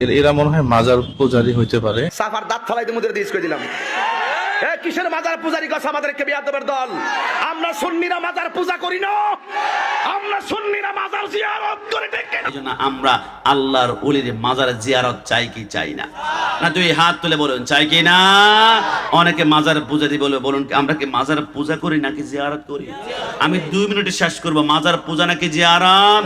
এর- মনে হয় মাজার পূজারি হইতে পারে। সাফার দাঁত ফালাইতে মুদের দিস করে দিলাম। এ, কিসের মাজার পূজারি কথা আমাদেরকে বিয়াদবের দল? আমরা সুন্নিরা মাজার পূজা করি না। আমরা সুন্নিরা মাজার জিয়ারত করে ডেকে এই জন্য আমরা আল্লাহর অলির মাজার জিয়ারত চাই কি চাই না? না তুই হাত তুলে বলুন, চাই কি না? অনেকে মাজার পূজা দিয়ে বলবে বলুন আমরা কি মাজার পূজা করি নাকি জিয়ারত করি? আমি দুই মিনিটে শেষ করব, মাজার পূজা নাকি জিয়ারত?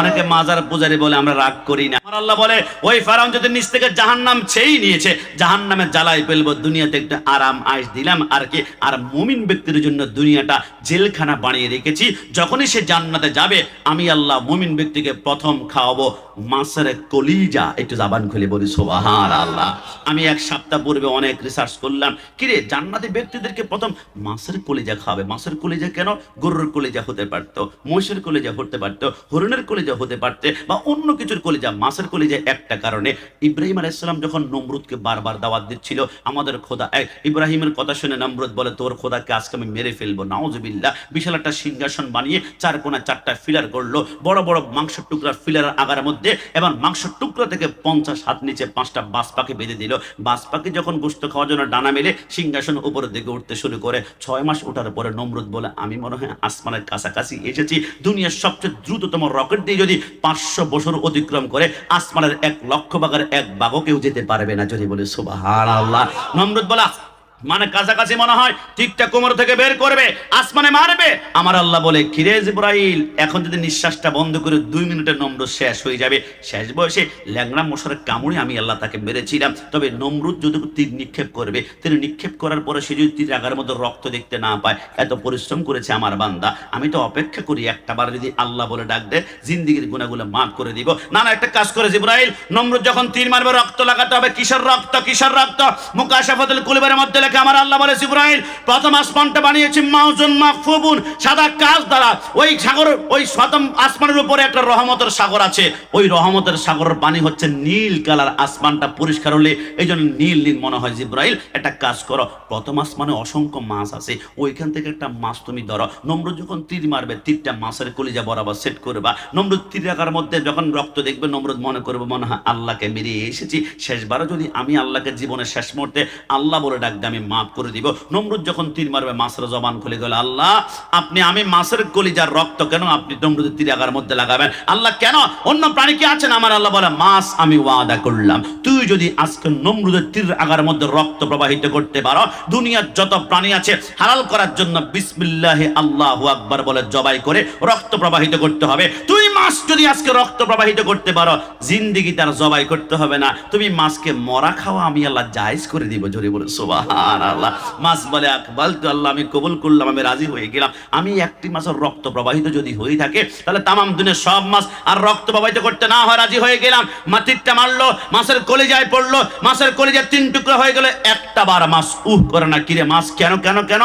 অনেকে মাজার পূজারি বলে, আমরা রাগ করি না। আমার আল্লাহ বলে, ওই ফারাউন যদি নিচ থেকে জাহান্নাম ছেই নিয়েছে জাহান্নামে জ্বালাই ফেলব, দুনিয়াতে একটা আরাম আইস দিলাম, আর কি, আর মুমিন ব্যক্তির জন্য দুনিয়াটা জেলখানা বানিয়ে রেখেছি, যখনই সে জান্নাতে যাবে, আমি আল্লাহ মুমিন ব্যক্তিকে প্রথম খাওয়াবো মাছের কলিজা। একটু জাবান খুলে বলি সোবাহার আল্লাহ আমি এক সপ্তাহ পূর্বে অনেক রিসার্চ করলাম, কিরে জান্নাতি ব্যক্তিদেরকে প্রথম মাছের কলিজা খাবে মাছের কলিজা কেন? গরুর কলিজা হতে পারতো, মহিষের কলিজা হতে পারতো, হরিণের কলিজা হতে পারতে, বা অন্য কিছুর কলিজা। মাছের কলিজা একটা কারণে ইব্রাহিম আলাইসালাম যখন নমরুদকে বারবার দাওয়াত দিচ্ছিল, আমাদের খোদা এক ইব্রাহিমের কথা শুনে নমরুদ বলে, তোর খোদাকে আজকে আমি মেরে ফেলব, নাউজুবিল্লাহ। বিশাল একটা সিংহাসন বানিয়ে চার কোনা চারটা ফিলার করল বড় বড় মাংসের টুকরা ফিলার আগার মধ্যে এবং মাংসের টুকরা থেকে পঞ্চাশ হাত নিচে পাঁচটা বাস পাখি বেঁধে দিল। বাস পাখি যখন গোস্ত খাওয়ার জন্য ডানা মেলে, সিংহাসন উপরের দিকে উঠতে শুরু করে, ছয় মাস ওঠার পরে নমরুদ বলে, আমি মনে হয় আসমানের কাছাকাছি এসেছি। দুনিয়ার সবচেয়ে দ্রুততম রকেট দিয়ে যদি পাঁচশো বছর অতিক্রম করে, আসমানের এক লক্ষ বাগের এক বাঘও কেউ যেতে পারবে না। যদি বলে আল্লাহ নমরুদ বলা মানে কাছাকাছি মনে হয় ঠিকটা কোমর থেকে বের করবে, আসমানে মারবে। আমার আল্লাহ বলে, কিরে জিব্রাইল, এখন যদি নিঃশ্বাসটা বন্ধ করে দুই মিনিটের নম্র শেষ হয়ে যাবে, শেষ বয়সে ল্যাংড়া মশার কামড়ে আমি আল্লাহ তাকে মেরেছিলাম। তবে নমরুদ যদি তীর নিক্ষেপ করবে, তিনি নিক্ষেপ করার পরে সে যদি তীর আগার মধ্যে রক্ত দেখতে না পায়, এত পরিশ্রম করেছে আমার বান্দা। আমি তো অপেক্ষা করি একটা বার যদি আল্লাহ বলে ডাক দেয় জিন্দিগির গুণাগুলো মাফ করে দিব। না না, একটা কাজ করে জিব্রাইল, নমরুদ যখন তীর মারবে, রক্ত লাগাতে হবে। কিসের রক্ত? কিসের রক্ত? মুকাশাফাতুল কুলবের মধ্যে লেখা আমার আল্লাহ বলে, জিব্রাইল, প্রথম আসমানটা বানিয়েছি মাউজুন মাহফুবুন সাদা কাজ দ্বারা। ওই সাগর, ওই প্রথম আসমানের উপরে একটা রহমতের সাগর আছে। ওই রহমতের সাগরের পানি হচ্ছে নীল কালার। আসমানটা পরিষ্কার হলে এই জন্য নীল নীল মনে হয়, জিব্রাইল, একটা কাজ করো। প্রথম আসমানে অসংখ্য মাছ আছে। ওইখান থেকে একটা মাছ তুমি ধরো। নমরুদ যখন তীর মারবে, তীরটা মাছের কলিজা বরাবর সেট করবা। নমরুদ তীর রাখার মধ্যে যখন রক্ত দেখবে, নমরুদ মনে করবে, মনে হয়, আল্লাহকে মেরিয়ে এসেছি। শেষবারও যদি আমি আল্লাহকে জীবনের শেষ মুহূর্তে আল্লাহ বলে ডাকবে আমি মাফ করে দিব। নমরুদ যখন তীর মারবে, মাছের জবান খুলে গেল, আল্লাহ, আপনি আমি মাছের কলিজার রক্ত কেন আপনি নমরুদের তীর আগার মধ্যে লাগাবেন? আল্লাহ, কেন? অন্য প্রাণী কি আছেন? আমার আল্লাহ বলে, মাছ আমি ওয়াদা করলাম। তুই যদি আজকে নমরুদের তীর আগার মধ্যে রক্ত প্রবাহিত করতে পারো, দুনিয়ার যত প্রাণী আছে, হালাল করার জন্য বিসমিল্লাহে আল্লাহু আকবার বলে জবাই করে রক্ত প্রবাহিত করতে হবে। তুই মাছ যদি আজকে রক্ত প্রবাহিত করতে পারো, জিন্দিগি তার জবাই করতে হবে না। তুমি মাছকে মরা খাওয়া আমি আল্লাহ জায়েজ করে দিব, জোরে বলে সুবহান আল্লাহ বলে আকবাল তো আল্লাহ, আমি কবুল করলাম, আমি রাজি হয়ে গেলাম। আমি একটি রক্ত প্রবাহিত যদি হয়ে থাকে, তাহলে তামাম সব আর রক্ত প্রবাহিত করতে না হয়, রাজি হয়ে গেলাম। মাটিরটা মারলো কলিজায় পড়ল কলিজায় তিন টুকরো হয়ে গেলে, একটা বার উহ, করে না, কিরে কেন কেন কেন?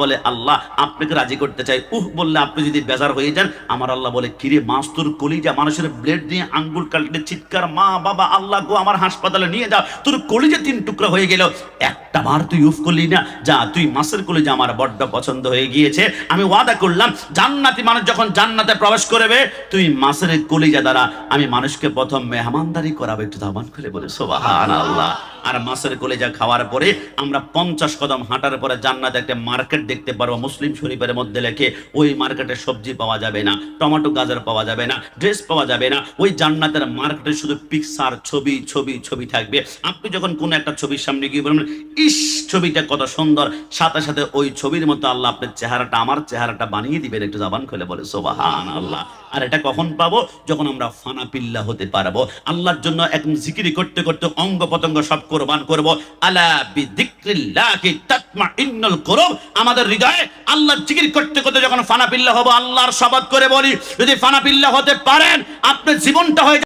বলে, আল্লাহ, আপনাকে রাজি করতে চাই। উহ, বললে আপনি যদি বেজার হয়ে যান, আমার আল্লাহ বলে, কিরে মাছ তোর কলিজা মানুষের ব্লেড দিয়ে আঙ্গুল কাটলে চিৎকার, মা, বাবা, আল্লাহ গো, আমার হাসপাতালে নিয়ে যাও। তোর কলিজা তিন টুকরো হয়ে গেল, একটা বার তুই উফ করলি না? যা, তুই মাসের মাছের কলিজা আমার বড্ড পছন্দ হয়ে গিয়েছে। আমি ওয়াদা করলাম, জান্নাতি মানুষ যখন জান্নাতে প্রবেশ করবে, তুই মাছের কলিজা দ্বারা আমি মানুষকে প্রথম মেহমানদারি করাবো, একটু দামান করে বলে সোবাহান আল্লাহ আর মাছের কলিজা খাওয়ার পরে আমরা পঞ্চাশ কদম হাঁটার পরে জান্নাতে একটা মার্কেট দেখতে পারব। মুসলিম শরীফের মধ্যে লেখে, ওই মার্কেটে সবজি পাওয়া যাবে না, টমেটো গাজর পাওয়া যাবে না, ড্রেস পাওয়া যাবে না, ওই জান্নাতের মার্কেটে শুধু পিকচার ছবি ছবি ছবি থাকবে। আপনি যখন কোনো একটা ছবির সামনে গিয়ে বলবেন, ইস, ছবিটা কত সুন্দর। সাথে সাথে ওই ছবির মতো আল্লাহ আপনার চেহারাটা, আমার চেহারাটা বানিয়ে দিবেন, একটু জাবান খুলে বলে সোবাহান আল্লাহ আর এটা কখন পাবো? যখন আমরা ফানা পিল্লা হতে পারব। আল্লাহর জন্য একদম জিকিরি করতে করতে অঙ্গ পতঙ্গ সব কোরবান করব। আলা আমাদের হৃদয়ে আল্লাহ জিকির করতে করতে যখন ফানা পিল্লা হব, আল্লাহর শপথ করে বলি, যদি ফানা পিল্লা হতে পারেন, আপনার জীবনটা হয়ে